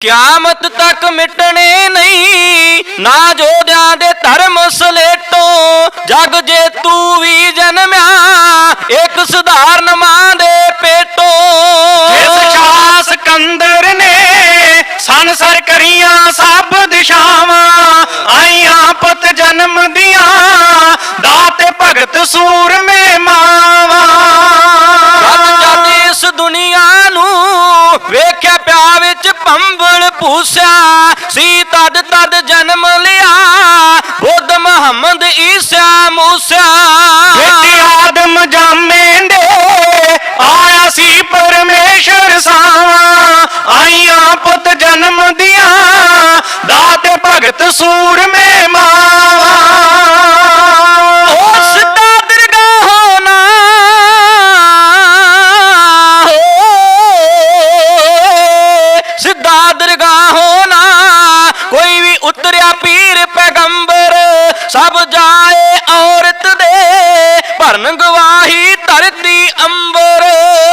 ਕਿਆਮਤ ਤੱਕ ਮਿਟਣੇ ਨਹੀਂ ਨਾ ਜੋਦਿਆਂ ਦੇ ਧਰਮ ਸਲੇਟੋ ਜਗ ਜੇ ਤੂੰ ਵੀ ਜਨਮਿਆ। ਭੂਸਿਆ ਸੀ ਤਦ ਤਦ ਜਨਮ ਲਿਆ। ਬੁੱਧ ਮੁਹੰਮਦ ਈਸਾ ਮੂਸਾ ਬੇਟੀ ਆਦਮ ਜਾਮੇ ਦੇ ਆਇਆ ਸੀ ਪਰਮੇਸ਼ਰ ਸਾਵਾ। ਆਈਆਂ ਪੁੱਤ ਜਨਮ ਦੀਆਂ। ਦਾਤੇ ਭਗਤ ਸੂ ਜਵਾਬ ਜਾਏ ਔਰਤ ਦੇ ਭਰਨ ਗਵਾਹੀ ਧਰਤੀ ਅੰਬਰ।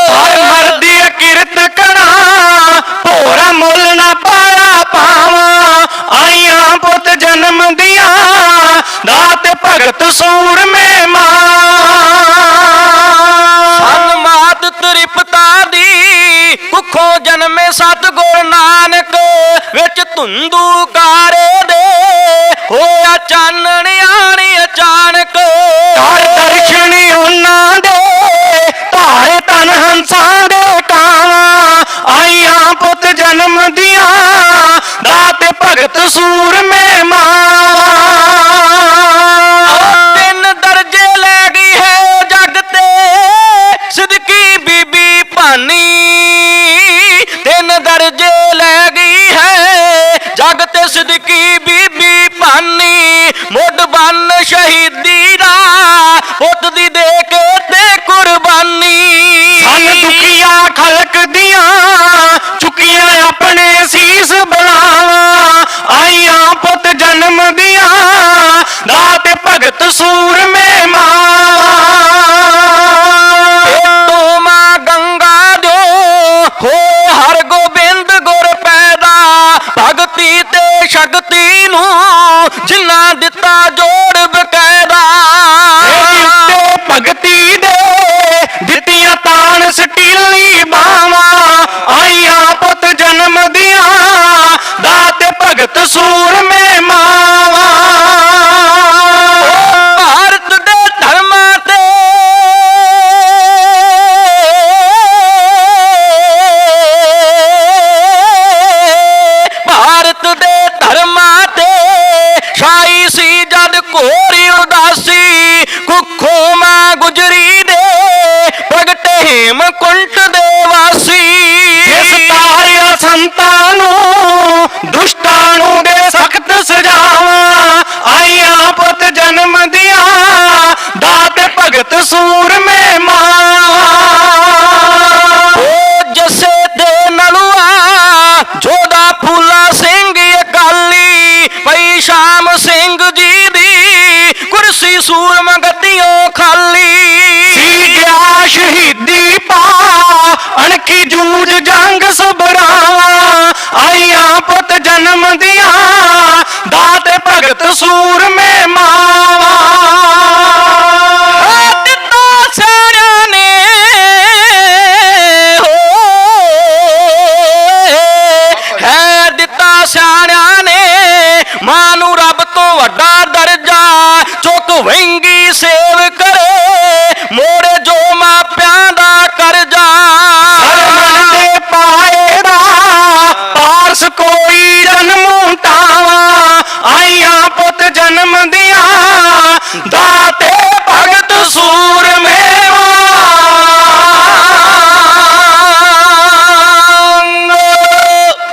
ਹਰ ਮਰਦੀ ਕਿਰਤ ਕਣਾ, ਭੋਰਾ ਮੁੱਲ ਨਾ ਪਾਇਆ ਪਾਵਾਂ। ਆਈਆਂ ਪੁੱਤ ਜਨਮ ਦੀਆਂ, ਦਾਤ ਭਗਤ ਸੂਰ ਮੇ ਮਾਂ ਸਨ ਮਾਤ ਤ੍ਰਿਪਤਾ ਦੀ ਕੁੱਖੋ ਜਨਮੇ ਸਤ ਗੁਰ ਨਾਨਕ, ਵਿੱਚ ਧੁੰਦੂ ਕਾਰੇ ਦੇ। ਹੋਇਆ ਚੰਨ Jesus. ਛੱਡਤੀ ਨੂੰ ਜਿੰਨਾ ਦਿੱਤਾ ਜੋ ਕਸੂਰ ਮੇ ਮਾਵਾ। ਦਿੱਤਾ ਸਾਰਿਆਂ ਨੇ ਹੈ। ਦਿੱਤਾ ਸਾਰਿਆਂ ਨੇ। ਮਾਂ ਨੂੰ ਰੱਬ ਤੋਂ ਵੱਡਾ ਦਰਜਾ। ਚੁੱਕ ਵੰਗੀ ਸੇ